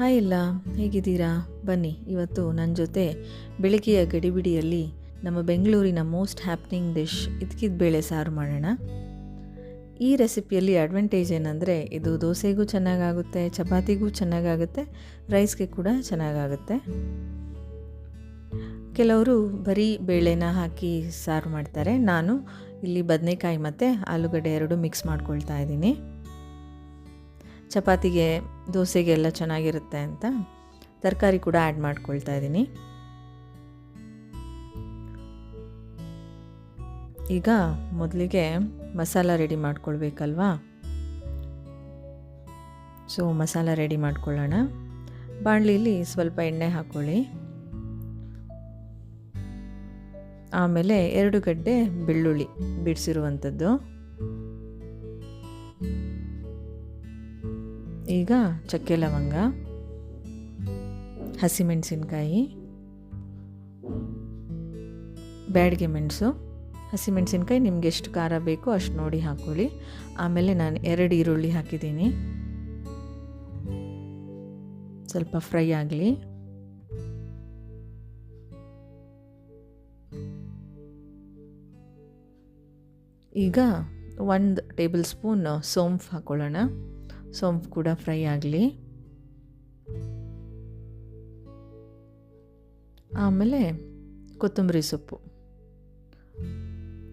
Hi ಇಲ್ಲ, ಹೇಗಿದ್ದೀರಾ? ಬನ್ನಿ, ಇವತ್ತು ನನ್ನ ಜೊತೆ ಬೆಳಗ್ಗೆಯ ಗಡಿಬಿಡಿಯಲ್ಲಿ ನಮ್ಮ ಬೆಂಗಳೂರಿನ ಮೋಸ್ಟ್ ಹ್ಯಾಪ್ನಿಂಗ್ ಡಿಶ್ ಇದಕ್ಕಿದ ಬೇಳೆ ಸಾರು ಮಾಡೋಣ. ಈ ರೆಸಿಪಿಯಲ್ಲಿ ಅಡ್ವಾಂಟೇಜ್ ಏನಂದರೆ, ಇದು ದೋಸೆಗೂ ಚೆನ್ನಾಗಾಗುತ್ತೆ, ಚಪಾತಿಗೂ ಚೆನ್ನಾಗಾಗುತ್ತೆ, ರೈಸ್ಗೆ ಕೂಡ ಚೆನ್ನಾಗಾಗುತ್ತೆ. ಕೆಲವರು ಬರೀ ಬೇಳೆನ ಹಾಕಿ ಸಾರು ಮಾಡ್ತಾರೆ. ನಾನು ಇಲ್ಲಿ ಬದನೆಕಾಯಿ ಮತ್ತು ಆಲೂಗಡ್ಡೆ ಎರಡು ಮಿಕ್ಸ್ ಮಾಡ್ಕೊಳ್ತಾ ಇದ್ದೀನಿ. ಚಪಾತಿಗೆ ದೋಸೆಗೆ ಎಲ್ಲ ಚೆನ್ನಾಗಿರುತ್ತೆ ಅಂತ ತರಕಾರಿ ಕೂಡ ಆ್ಯಡ್ ಮಾಡ್ಕೊಳ್ತಾ ಇದ್ದೀನಿ. ಈಗ ಮೊದಲಿಗೆ ಮಸಾಲ ರೆಡಿ ಮಾಡ್ಕೊಳ್ಬೇಕಲ್ವಾ? ಸೊ ಮಸಾಲ ರೆಡಿ ಮಾಡ್ಕೊಳ್ಳೋಣ. ಬಾಣಲಿಲಿ ಸ್ವಲ್ಪ ಎಣ್ಣೆ ಹಾಕ್ಕೊಳ್ಳಿ ಆಮೇಲೆ ಎರಡು ಗಡ್ಡೆ ಬೆಳ್ಳುಳ್ಳಿ ಬಿಡಿಸಿರುವಂಥದ್ದು. ಈಗ ಚಕ್ಕೆ ಲವಂಗ, ಹಸಿಮೆಣಸಿನ್ಕಾಯಿ, ಬ್ಯಾಡಿಗೆ ಮೆಣಸು. ಹಸಿಮೆಣಸಿನ್ಕಾಯಿ ನಿಮ್ಗೆ ಎಷ್ಟು ಖಾರ ಬೇಕೋ ಅಷ್ಟು ನೋಡಿ ಹಾಕ್ಕೊಳ್ಳಿ ಆಮೇಲೆ ನಾನು ಎರಡು ಈರುಳ್ಳಿ ಹಾಕಿದ್ದೀನಿ. ಸ್ವಲ್ಪ ಫ್ರೈ ಆಗಲಿ. ಈಗ ಒಂದು ಟೇಬಲ್ ಸ್ಪೂನ್ ಸೋಂಫ್ ಹಾಕ್ಕೊಳ್ಳೋಣ ಸೋಂಫ್ ಕೂಡ ಫ್ರೈ ಆಗಲಿ. ಆಮೇಲೆ ಕೊತ್ತಂಬರಿ ಸೊಪ್ಪು.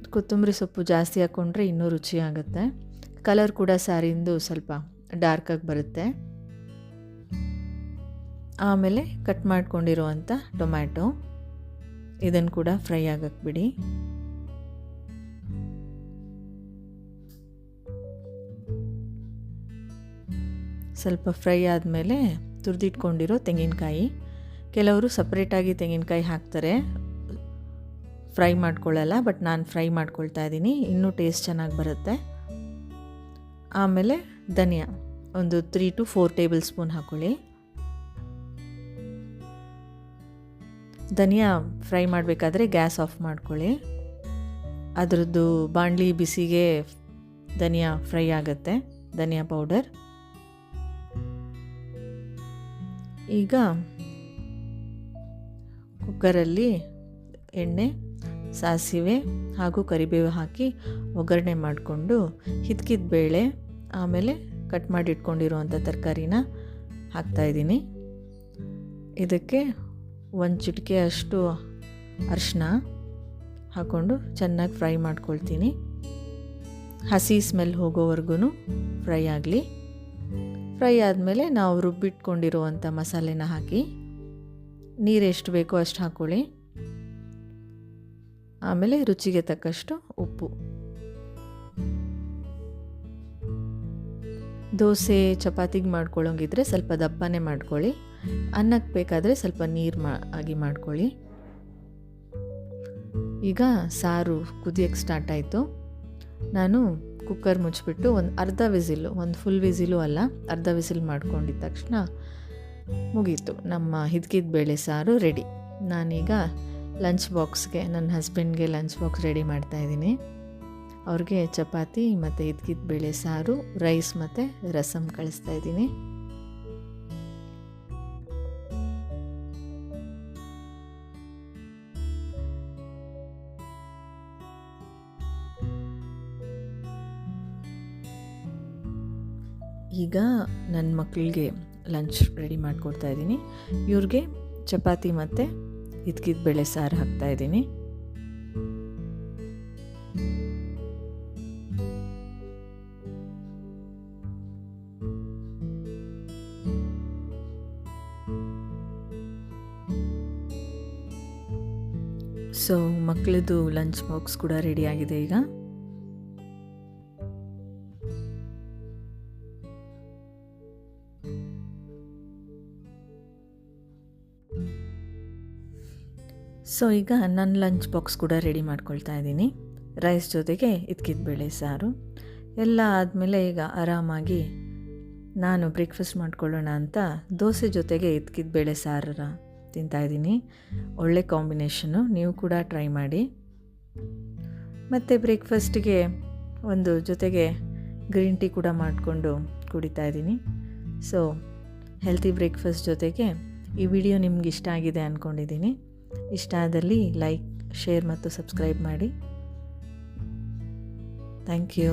ಕೊತ್ತಂಬರಿ ಸೊಪ್ಪು ಜಾಸ್ತಿ ಹಾಕ್ಕೊಂಡ್ರೆ ಇನ್ನೂ ರುಚಿ ಆಗುತ್ತೆ. ಕಲರ್ ಕೂಡ ಸ್ಯಾರಿಂದು ಸ್ವಲ್ಪ ಡಾರ್ಕಾಗಿ ಬರುತ್ತೆ. ಆಮೇಲೆ ಕಟ್ ಮಾಡ್ಕೊಂಡಿರುವಂಥ ಟೊಮ್ಯಾಟೊ. ಇದನ್ನು ಕೂಡ ಫ್ರೈ ಆಗಕ್ಕೆ ಬಿಡಿ. ಸ್ವಲ್ಪ ಫ್ರೈ ಆದಮೇಲೆ ತುರಿದಿಟ್ಕೊಂಡಿರೋ ತೆಂಗಿನಕಾಯಿ. ಕೆಲವರು ಸಪ್ರೇಟಾಗಿ ತೆಂಗಿನಕಾಯಿ ಹಾಕ್ತಾರೆ. ಫ್ರೈ ಮಾಡ್ಕೊಳ್ಳಲ್ಲ, ಬಟ್ ನಾನು ಫ್ರೈ ಮಾಡ್ಕೊಳ್ತಾ ಇದ್ದೀನಿ. ಇನ್ನೂ ಟೇಸ್ಟ್ ಚೆನ್ನಾಗಿ ಬರುತ್ತೆ. ಆಮೇಲೆ ಧನಿಯಾ. ಒಂದು three to four tablespoon ಹಾಕ್ಕೊಳ್ಳಿ ಧನಿಯಾ ಫ್ರೈ ಮಾಡಬೇಕಾದ್ರೆ ಗ್ಯಾಸ್ ಆಫ್ ಮಾಡ್ಕೊಳ್ಳಿ. ಅದರದ್ದು ಬಾಣಲಿ ಬಿಸಿಗೆ ಧನಿಯಾ ಫ್ರೈ ಆಗುತ್ತೆ, ಧನಿಯಾ ಪೌಡರ್. ಈಗ ಕುಕ್ಕರಲ್ಲಿ ಎಣ್ಣೆ, ಸಾಸಿವೆ ಹಾಗೂ ಕರಿಬೇವು ಹಾಕಿ ಒಗ್ಗರಣೆ ಮಾಡಿಕೊಂಡು ಹಿದ್ಕಿದ ಬೇಳೆ ಆಮೇಲೆ ಕಟ್ ಮಾಡಿ ಇಟ್ಕೊಂಡಿರುವಂಥ ತರಕಾರಿನ ಹಾಕ್ತಾಯಿದ್ದೀನಿ ಇದಕ್ಕೆ ಒಂದು ಚಿಟಿಕೆ ಅಷ್ಟು ಅರಿಶಿನ ಹಾಕ್ಕೊಂಡು ಚೆನ್ನಾಗಿ ಫ್ರೈ ಮಾಡ್ಕೊಳ್ತೀನಿ. ಹಸಿ ಸ್ಮೆಲ್ ಹೋಗೋವರೆಗೂ ಫ್ರೈ ಆಗಲಿ. ಫ್ರೈ ಆದಮೇಲೆ ನಾವು ರುಬ್ಬಿಟ್ಕೊಂಡಿರುವಂಥ ಮಸಾಲೆನ ಹಾಕಿ, ನೀರು ಎಷ್ಟು ಬೇಕೋ ಅಷ್ಟು ಹಾಕ್ಕೊಳ್ಳಿ ಆಮೇಲೆ ರುಚಿಗೆ ತಕ್ಕಷ್ಟು ಉಪ್ಪು. ದೋಸೆ ಚಪಾತಿಗೆ ಮಾಡ್ಕೊಳ್ಳೋಂಗಿದ್ರೆ ಸ್ವಲ್ಪ ದಪ್ಪನೇ ಮಾಡ್ಕೊಳ್ಳಿ. ಅನ್ನಕ್ಕೆ ಬೇಕಾದರೆ ಸ್ವಲ್ಪ ನೀರು ಮಾ, ಆಗಿ ಮಾಡ್ಕೊಳ್ಳಿ. ಈಗ ಸಾರು ಕುದಿಯೋಕ್ಕೆ ಸ್ಟಾರ್ಟ್ ಆಯಿತು. ನಾನು ಕುಕ್ಕರ್ ಮುಚ್ಚಿಬಿಟ್ಟು ಒಂದು ಅರ್ಧ ವಿಸಿಲು, ಒಂದು ಫುಲ್ ವಿಸಿಲು ಅಲ್ಲ, ಅರ್ಧ ವಿಸಿಲ್ ಮಾಡ್ಕೊಂಡಿದ್ದ ತಕ್ಷಣ ಮುಗೀತು. ನಮ್ಮ ಹಿದ್ಕಿದ ಬೇಳೆ ಸಾರು ರೆಡಿ ನಾನೀಗ ಲಂಚ್ ಬಾಕ್ಸ್ಗೆ ನನ್ನ ಹಸ್ಬೆಂಡ್ಗೆ ಲಂಚ್ ಬಾಕ್ಸ್ ರೆಡಿ ಮಾಡ್ತಾಯಿದ್ದೀನಿ ಅವ್ರಿಗೆ ಚಪಾತಿ ಮತ್ತು ಹಿದ್ಕಿದ ಬೇಳೆ ಸಾರು ರೈಸ್ ಮತ್ತು ರಸಮ್ ಕಳಿಸ್ತಾ ಈಗ ನನ್ನ ಮಕ್ಕಳಿಗೆ ಲಂಚ್ ರೆಡಿ ಮಾಡಿಕೊಡ್ತಾ ಇದ್ದೀನಿ. ಇವ್ರಿಗೆ ಚಪಾತಿ ಮತ್ತು ಇದ್ಕಿದ ಬೇಳೆ ಸಾರು ಹಾಕ್ತಾ ಇದ್ದೀನಿ. ಸೊ ಮಕ್ಕಳದು ಲಂಚ್ ಬಾಕ್ಸ್ ಕೂಡ ರೆಡಿ ಆಗಿದೆ ಈಗ. ಸೊ ಈಗ ನನ್ನ ಲಂಚ್ ಬಾಕ್ಸ್ ಕೂಡ ರೆಡಿ ಮಾಡ್ಕೊಳ್ತಾ ಇದ್ದೀನಿ. ರೈಸ್ ಜೊತೆಗೆ ಇದ್ಕಿದ ಬೇಳೆ ಸಾರು. ಎಲ್ಲ ಆದಮೇಲೆ ಈಗ ಆರಾಮಾಗಿ ನಾನು ಬ್ರೇಕ್ಫಾಸ್ಟ್ ಮಾಡ್ಕೊಳ್ಳೋಣ ಅಂತ ದೋಸೆ ಜೊತೆಗೆ ಇದ್ಕಿದ ಬೇಳೆ ಸಾರರ ತಿಂತಾಯಿದ್ದೀನಿ ಒಳ್ಳೆ ಕಾಂಬಿನೇಷನ್ನು ನೀವು ಕೂಡ ಟ್ರೈ ಮಾಡಿ. ಮತ್ತು ಬ್ರೇಕ್ಫಾಸ್ಟಿಗೆ ಒಂದು ಜೊತೆಗೆ ಗ್ರೀನ್ ಟೀ ಕೂಡ ಮಾಡಿಕೊಂಡು ಕುಡಿತಾ ಇದ್ದೀನಿ. ಸೊ ಹೆಲ್ತಿ ಬ್ರೇಕ್ಫಾಸ್ಟ್ ಜೊತೆಗೆ ಈ ವಿಡಿಯೋ ನಿಮ್ಗೆ ಇಷ್ಟ ಆಗಿದೆ ಅಂದ್ಕೊಂಡಿದ್ದೀನಿ ಇಷ್ಟ ಆದಲ್ಲಿ ಲೈಕ್ ಶೇರ್ ಮತ್ತು ಸಬ್ಸ್ಕ್ರೈಬ್ ಮಾಡಿ. Thank you